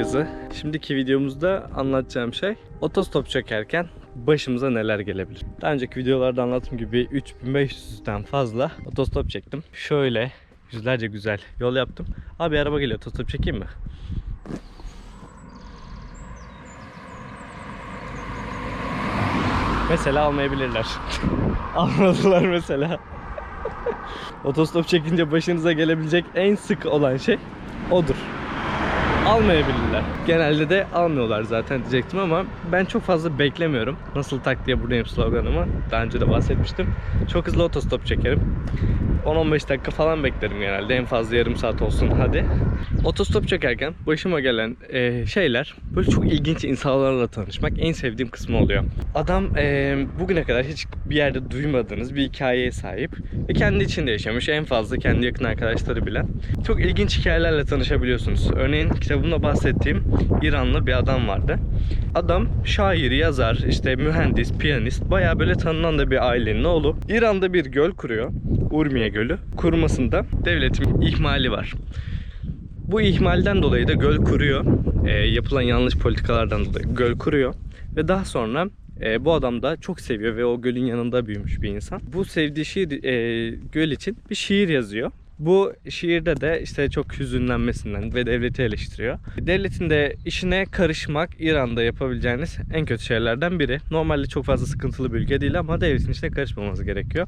Herkese. Şimdiki videomuzda anlatacağım şey otostop çekerken başımıza neler gelebilir. Daha önceki videolarda anlattığım gibi 3500'den fazla otostop çektim. Şöyle yüzlerce güzel yol yaptım. Abi araba geliyor otostop çekeyim mi? Mesela almayabilirler. Almadılar mesela. Otostop çekince başınıza gelebilecek en sık olan şey odur. Almayabilirler. Genelde de almıyorlar zaten diyecektim ama ben çok fazla beklemiyorum. Nasıl tak diye buradayım sloganımı. Daha önce de bahsetmiştim. Çok hızlı otostop çekerim. 10-15 dakika falan beklerim genelde. En fazla yarım saat olsun hadi. Otostop çekerken başıma gelen e, şeyler böyle çok ilginç insanlarla tanışmak en sevdiğim kısmı oluyor. Adam e, bugüne kadar hiç bir yerde duymadığınız bir hikayeye sahip ve kendi içinde yaşamış en fazla kendi yakın arkadaşları bilen çok ilginç hikayelerle tanışabiliyorsunuz. Örneğin kitabımda bahsettiğim İranlı bir adam vardı. Adam şair, yazar, işte mühendis, piyanist bayağı böyle tanınan da bir ailenin oğlu. İran'da bir göl kuruyor. Urmiye Gölü. Kurmasında devletin ihmali var. Bu ihmalden dolayı da göl kuruyor. E, yapılan yanlış politikalardan dolayı göl kuruyor. Ve daha sonra e, bu adam da çok seviyor ve o gölün yanında büyümüş bir insan. Bu sevdiği şiir, e, göl için bir şiir yazıyor. Bu şiirde de işte çok hüzünlenmesinden ve devleti eleştiriyor. Devletin de işine karışmak İran'da yapabileceğiniz en kötü şeylerden biri. Normalde çok fazla sıkıntılı bir ülke değil ama devletin işine karışmaması gerekiyor.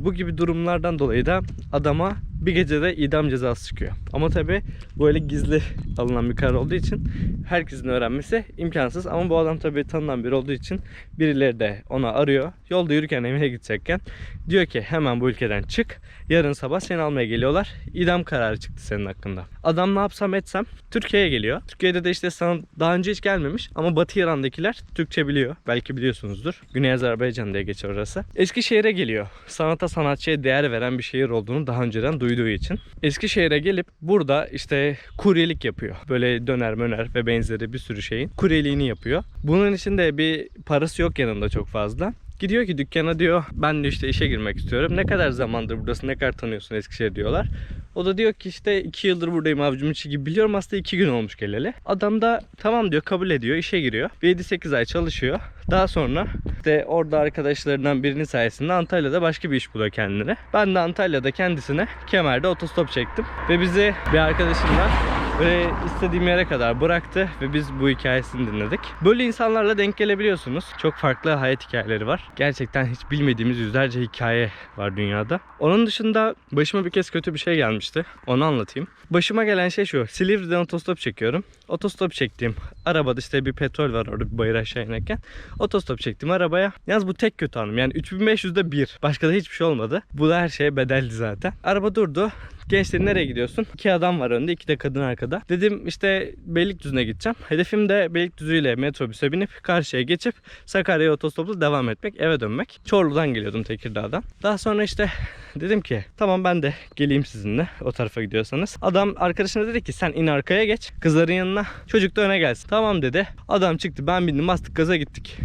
Bu gibi durumlardan dolayı da adama bir gecede idam cezası çıkıyor. Ama tabi böyle gizli alınan bir karar olduğu için herkesin öğrenmesi imkansız. Ama bu adam tabi tanınan biri olduğu için birileri de ona arıyor. Yolda yürürken evine gidecekken diyor ki hemen bu ülkeden çık. Yarın sabah seni almaya geliyorlar. İdam kararı çıktı senin hakkında. Adam ne yapsam etsem Türkiye'ye geliyor. Türkiye'de de işte sana daha önce hiç gelmemiş ama Batı İran'dakiler Türkçe biliyor. Belki biliyorsunuzdur. Güney Azerbaycan diye geçer orası. Eskişehir'e geliyor. Sanata sanatçıya değer veren bir şehir olduğunu daha önceden duyduğu için. Eskişehir'e gelip burada işte kuryelik yapıyor. Böyle döner möner ve benzeri bir sürü şeyin kuryeliğini yapıyor. Bunun için de bir parası yok yanında çok fazla. Gidiyor ki dükkana diyor ben de işte işe girmek istiyorum. Ne kadar zamandır buradasın ne kadar tanıyorsun Eskişehir diyorlar. O da diyor ki işte 2 yıldır buradayım avcum içi gibi biliyorum aslında 2 gün olmuş geleli. Adam da tamam diyor kabul ediyor işe giriyor. 7-8 ay çalışıyor. Daha sonra işte orada arkadaşlarından birinin sayesinde Antalya'da başka bir iş buluyor kendine. Ben de Antalya'da kendisine kemerde otostop çektim. Ve bizi bir arkadaşımla Böyle istediğim yere kadar bıraktı ve biz bu hikayesini dinledik. Böyle insanlarla denk gelebiliyorsunuz. Çok farklı hayat hikayeleri var. Gerçekten hiç bilmediğimiz yüzlerce hikaye var dünyada. Onun dışında başıma bir kez kötü bir şey gelmişti. Onu anlatayım. Başıma gelen şey şu. Silivri'den otostop çekiyorum. Otostop çektiğim arabada işte bir petrol var orada bir bayır aşağı inerken. Otostop çektim arabaya. Yalnız bu tek kötü anım. Yani 3500'de bir. Başka da hiçbir şey olmadı. Bu da her şeye bedeldi zaten. Araba durdu. Gençler nereye gidiyorsun? İki adam var önde, iki de kadın arkada. Dedim işte Beylikdüzü'ne gideceğim. Hedefim de Beylikdüzü ile metrobüse binip karşıya geçip Sakarya'ya otostopla devam etmek, eve dönmek. Çorlu'dan geliyordum Tekirdağ'dan. Daha sonra işte dedim ki tamam ben de geleyim sizinle o tarafa gidiyorsanız. Adam arkadaşına dedi ki sen in arkaya geç. Kızların yanına çocuk da öne gelsin. Tamam dedi. Adam çıktı ben bindim bastık gaza gittik.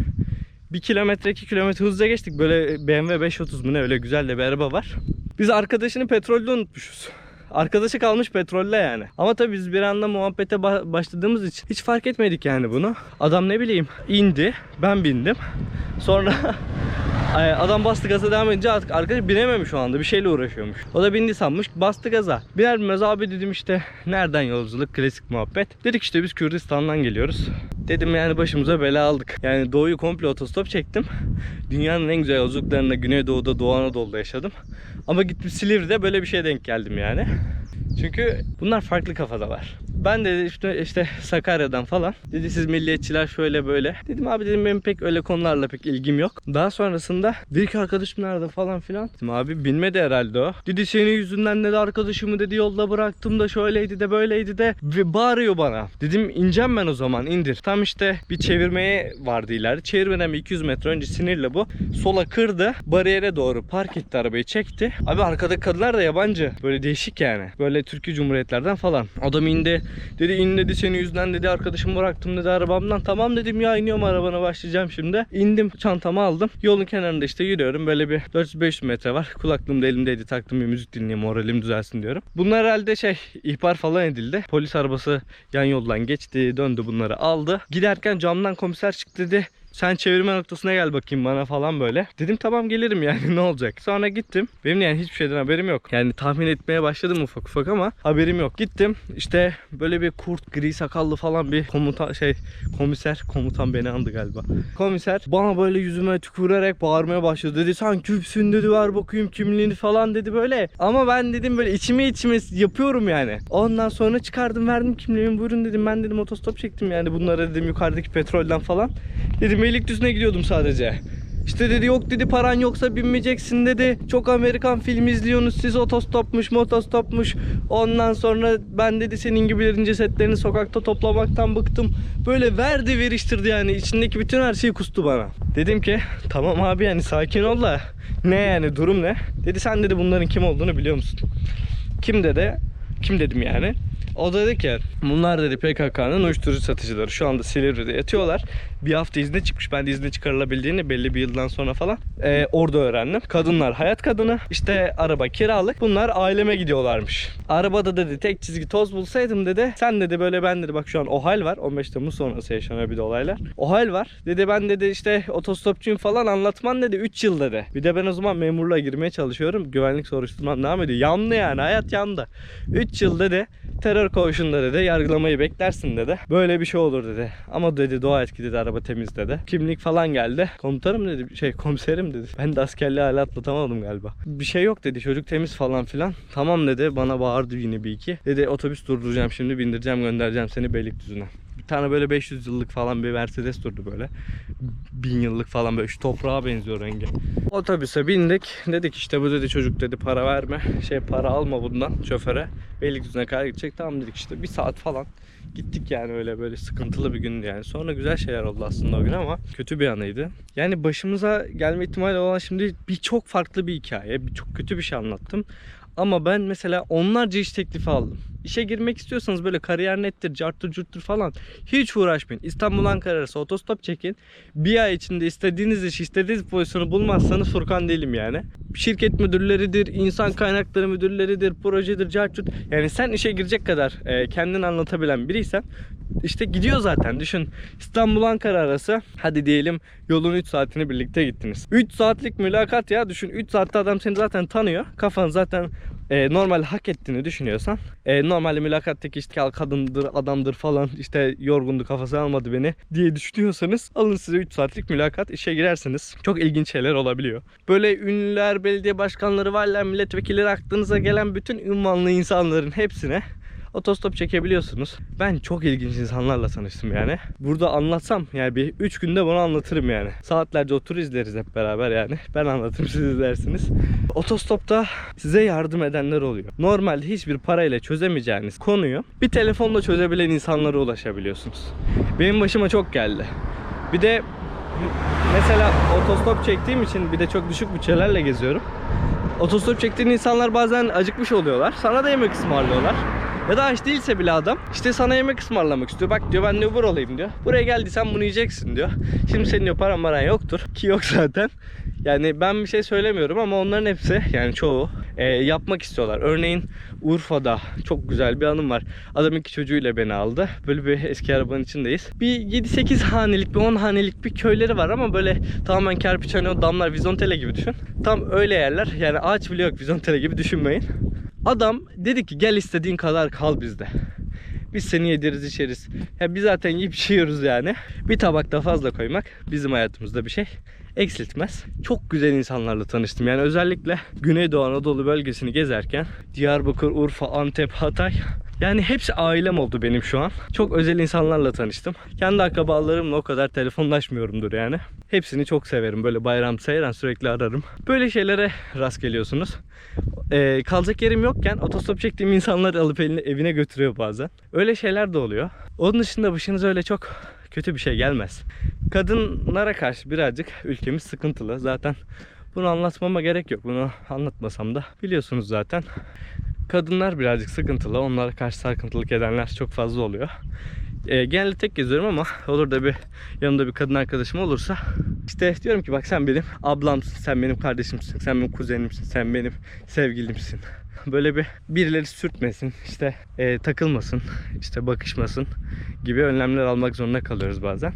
1 kilometre 2 kilometre hızla geçtik. Böyle BMW 530 mu ne öyle güzel de bir araba var. Biz arkadaşını petrolde unutmuşuz. Arkadaşı kalmış petrolle yani. Ama tabii biz bir anda muhabbete ba- başladığımız için hiç fark etmedik yani bunu. Adam ne bileyim indi. Ben bindim. Sonra Adam bastı gaza devam edince artık arkadaş binememiş o anda bir şeyle uğraşıyormuş. O da bindi sanmış bastı gaza. Biner binmez abi dedim işte nereden yolculuk klasik muhabbet. Dedik işte biz Kürdistan'dan geliyoruz. Dedim yani başımıza bela aldık. Yani doğuyu komple otostop çektim. Dünyanın en güzel yolculuklarını Güneydoğu'da Doğu Anadolu'da yaşadım. Ama gittim Silivri'de böyle bir şeye denk geldim yani. Çünkü bunlar farklı kafadalar. Ben de işte, işte Sakarya'dan falan. Dedi siz milliyetçiler şöyle böyle. Dedim abi dedim benim pek öyle konularla pek ilgim yok. Daha sonrasında dedi ki arkadaşım nerede falan filan. Dedim abi bilmedi herhalde o. Dedi senin yüzünden dedi arkadaşımı dedi yolda bıraktım da şöyleydi de böyleydi de. Ve bağırıyor bana. Dedim ineceğim ben o zaman indir. Tam işte bir çevirmeye vardı ileride. Çevirmeden bir 200 metre önce sinirle bu. Sola kırdı. Bariyere doğru park etti arabayı çekti. Abi arkada kadınlar da yabancı. Böyle değişik yani. Böyle Türkiye Cumhuriyetlerden falan. Adam indi. Dedi in dedi senin yüzünden dedi arkadaşımı bıraktım dedi arabamdan. Tamam dedim ya iniyorum arabana başlayacağım şimdi. İndim çantamı aldım. Yolun kenarında işte yürüyorum. Böyle bir 400-500 metre var. Kulaklığım da elimdeydi. Taktım bir müzik dinleyeyim moralim düzelsin diyorum. Bunlar herhalde şey ihbar falan edildi. Polis arabası yan yoldan geçti. Döndü bunları aldı. Giderken camdan komiser çıktı dedi. Sen çevirme noktasına gel bakayım bana falan böyle. Dedim tamam gelirim yani ne olacak. Sonra gittim. Benim yani hiçbir şeyden haberim yok. Yani tahmin etmeye başladım ufak ufak ama haberim yok. Gittim işte böyle bir kurt gri sakallı falan bir komutan şey komiser komutan beni andı galiba. Komiser bana böyle yüzüme tükürerek bağırmaya başladı. Dedi sen küpsün dedi ver bakayım kimliğini falan dedi böyle. Ama ben dedim böyle içime içime yapıyorum yani. Ondan sonra çıkardım verdim kimliğimi buyurun dedim. Ben dedim otostop çektim yani bunlara dedim yukarıdaki petrolden falan. Dedim Beylikdüzü'ne gidiyordum sadece. İşte dedi yok dedi paran yoksa binmeyeceksin dedi. Çok Amerikan film izliyorsunuz siz otostopmuş motostopmuş. Ondan sonra ben dedi senin gibilerin cesetlerini sokakta toplamaktan bıktım. Böyle verdi veriştirdi yani içindeki bütün her şeyi kustu bana. Dedim ki tamam abi yani sakin ol da ne yani durum ne? Dedi sen dedi bunların kim olduğunu biliyor musun? Kim dedi? Kim dedim yani? O da dedi ki bunlar dedi PKK'nın uyuşturucu satıcıları. Şu anda Silivri'de yatıyorlar. Bir hafta izne çıkmış. Ben de izne çıkarılabildiğini belli bir yıldan sonra falan ee, orada öğrendim. Kadınlar hayat kadını. İşte araba kiralık. Bunlar aileme gidiyorlarmış. Arabada dedi tek çizgi toz bulsaydım dedi. Sen dedi böyle ben dedi bak şu an OHAL var. 15 Temmuz sonrası yaşanıyor bir de olaylar. OHAL var. Dedi ben dedi işte otostopçuyum falan anlatman dedi 3 yıl dedi. Bir de ben o zaman memurluğa girmeye çalışıyorum. Güvenlik soruşturmam devam ediyor. Yandı yani hayat yandı. 3 yıl dedi terör koğuşunda dedi yargılamayı beklersin dedi. Böyle bir şey olur dedi. Ama dedi doğa etki dedi araba temiz dedi. Kimlik falan geldi. Komutanım dedi şey komiserim dedi. Ben de askerliği hala atlatamadım galiba. Bir şey yok dedi çocuk temiz falan filan. Tamam dedi bana bağırdı yine bir iki. Dedi otobüs durduracağım şimdi bindireceğim göndereceğim seni Beylikdüzü'ne. Bir tane böyle 500 yıllık falan bir Mercedes durdu böyle. 1000 yıllık falan böyle şu toprağa benziyor rengi. Otobüse bindik. Dedik işte bu dedi çocuk dedi para verme. Şey para alma bundan şoföre. Beylikdüzü'ne kadar gidecek. Tamam dedik işte bir saat falan. Gittik yani öyle böyle sıkıntılı bir gündü yani. Sonra güzel şeyler oldu aslında o gün ama kötü bir anıydı. Yani başımıza gelme ihtimali olan şimdi birçok farklı bir hikaye. Birçok kötü bir şey anlattım. Ama ben mesela onlarca iş teklifi aldım. İşe girmek istiyorsanız böyle kariyer nettir, carttır curttur falan hiç uğraşmayın. İstanbul Ankara arası otostop çekin. Bir ay içinde istediğiniz işi, istediğiniz pozisyonu bulmazsanız Furkan değilim yani. Şirket müdürleridir, insan kaynakları müdürleridir, projedir, cartçut. Yani sen işe girecek kadar e, kendini anlatabilen biriysen işte gidiyor zaten. Düşün İstanbul Ankara arası hadi diyelim yolun 3 saatini birlikte gittiniz. 3 saatlik mülakat ya düşün 3 saatte adam seni zaten tanıyor. Kafan zaten e, normal hak ettiğini düşünüyorsan e, normalde mülakattaki işte "Ya kadındır adamdır falan işte yorgundu kafası almadı beni diye düşünüyorsanız alın size 3 saatlik mülakat işe girersiniz. Çok ilginç şeyler olabiliyor. Böyle ünlüler, belediye başkanları, valiler, milletvekilleri aklınıza gelen bütün ünvanlı insanların hepsine otostop çekebiliyorsunuz. Ben çok ilginç insanlarla tanıştım yani. Burada anlatsam yani bir 3 günde bunu anlatırım yani. Saatlerce otur izleriz hep beraber yani. Ben anlatırım siz izlersiniz. Otostopta size yardım edenler oluyor. Normalde hiçbir parayla çözemeyeceğiniz konuyu bir telefonla çözebilen insanlara ulaşabiliyorsunuz. Benim başıma çok geldi. Bir de mesela otostop çektiğim için bir de çok düşük bütçelerle geziyorum. Otostop çektiğin insanlar bazen acıkmış oluyorlar. Sana da yemek ısmarlıyorlar. Ya da aç değilse bile adam işte sana yemek ısmarlamak istiyor. Bak diyor ben de Uber olayım diyor. Buraya geldiysen bunu yiyeceksin diyor. Şimdi senin diyor paran maran yoktur. Ki yok zaten. Yani ben bir şey söylemiyorum ama onların hepsi yani çoğu e, yapmak istiyorlar. Örneğin Urfa'da çok güzel bir anım var. Adam iki çocuğuyla beni aldı. Böyle bir eski arabanın içindeyiz. Bir 7-8 hanelik bir 10 hanelik bir köyleri var ama böyle tamamen kerpiç hani o damlar vizontele gibi düşün. Tam öyle yerler. Yani ağaç bile yok vizontele gibi düşünmeyin. Adam dedi ki gel istediğin kadar kal bizde. Biz seni yediriz içeriz. Ya biz zaten yiyip içiyoruz yani. Bir tabakta fazla koymak bizim hayatımızda bir şey eksiltmez. Çok güzel insanlarla tanıştım. Yani özellikle Güneydoğu Anadolu bölgesini gezerken Diyarbakır, Urfa, Antep, Hatay yani hepsi ailem oldu benim şu an. Çok özel insanlarla tanıştım. Kendi akrabalarımla o kadar telefonlaşmıyorumdur yani. Hepsini çok severim. Böyle bayram seyran sürekli ararım. Böyle şeylere rast geliyorsunuz. Ee, kalacak yerim yokken otostop çektiğim insanlar alıp eline, evine götürüyor bazen. Öyle şeyler de oluyor. Onun dışında başınıza öyle çok kötü bir şey gelmez. Kadınlara karşı birazcık ülkemiz sıkıntılı. Zaten bunu anlatmama gerek yok. Bunu anlatmasam da biliyorsunuz zaten. Kadınlar birazcık sıkıntılı. Onlara karşı sarkıntılık edenler çok fazla oluyor. E, genelde tek geziyorum ama olur da bir yanımda bir kadın arkadaşım olursa işte diyorum ki bak sen benim ablamsın, sen benim kardeşimsin, sen benim kuzenimsin, sen benim sevgilimsin. Böyle bir birileri sürtmesin, işte e, takılmasın, işte bakışmasın gibi önlemler almak zorunda kalıyoruz bazen.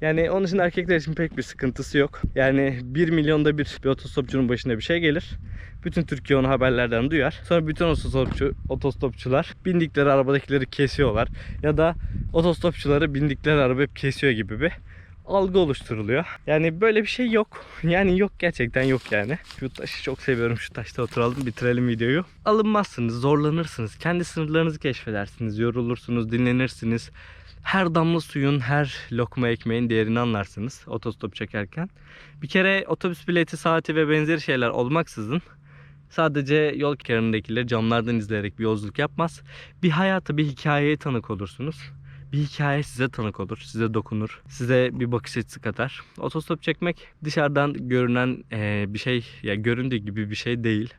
Yani onun için erkekler için pek bir sıkıntısı yok. Yani 1 milyonda bir bir otostopçunun başına bir şey gelir. Bütün Türkiye onu haberlerden duyar. Sonra bütün otostopçu, otostopçular bindikleri arabadakileri kesiyorlar. Ya da otostopçuları bindikleri araba hep kesiyor gibi bir algı oluşturuluyor. Yani böyle bir şey yok. Yani yok gerçekten yok yani. Şu taşı çok seviyorum. Şu taşta oturalım bitirelim videoyu. Alınmazsınız, zorlanırsınız. Kendi sınırlarınızı keşfedersiniz. Yorulursunuz, dinlenirsiniz. Her damla suyun, her lokma ekmeğin değerini anlarsınız otostop çekerken. Bir kere otobüs bileti, saati ve benzeri şeyler olmaksızın sadece yol kenarındakileri camlardan izleyerek bir yolculuk yapmaz. Bir hayata, bir hikayeye tanık olursunuz bir hikaye size tanık olur, size dokunur, size bir bakış açısı katar. Otostop çekmek dışarıdan görünen eee, bir şey, ya göründüğü gibi bir şey değil.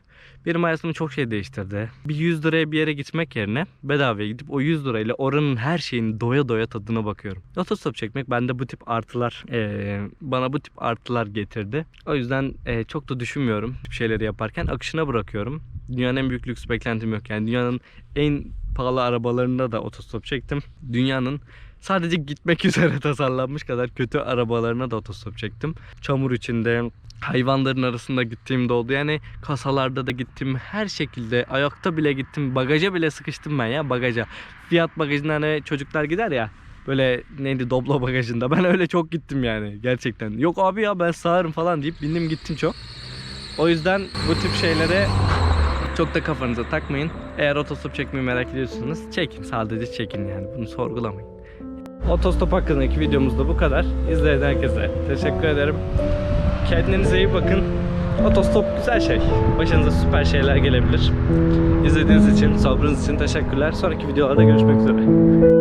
Benim hayatımı çok şey değiştirdi. Bir 100 liraya bir yere gitmek yerine bedavaya gidip o 100 lirayla oranın her şeyini doya doya tadına bakıyorum. Otostop çekmek bende bu tip artılar, eee, bana bu tip artılar getirdi. O yüzden eee, çok da düşünmüyorum bu şeyleri yaparken akışına bırakıyorum. Dünyanın en büyük lüks beklentim yok. Yani dünyanın en pahalı arabalarında da otostop çektim. Dünyanın sadece gitmek üzere tasarlanmış kadar kötü arabalarına da otostop çektim. Çamur içinde, hayvanların arasında gittiğim de oldu. Yani kasalarda da gittim. Her şekilde ayakta bile gittim. Bagaja bile sıkıştım ben ya bagaja. Fiyat bagajında hani çocuklar gider ya. Böyle neydi Doblo bagajında. Ben öyle çok gittim yani gerçekten. Yok abi ya ben sağırım falan deyip bindim gittim çok. O yüzden bu tip şeylere çok da kafanıza takmayın. Eğer otostop çekmeyi merak ediyorsanız çekin. Sadece çekin yani. Bunu sorgulamayın. Otostop hakkındaki videomuz da bu kadar. İzleyen herkese teşekkür ederim. Kendinize iyi bakın. Otostop güzel şey. Başınıza süper şeyler gelebilir. İzlediğiniz için, sabrınız için teşekkürler. Sonraki videolarda görüşmek üzere.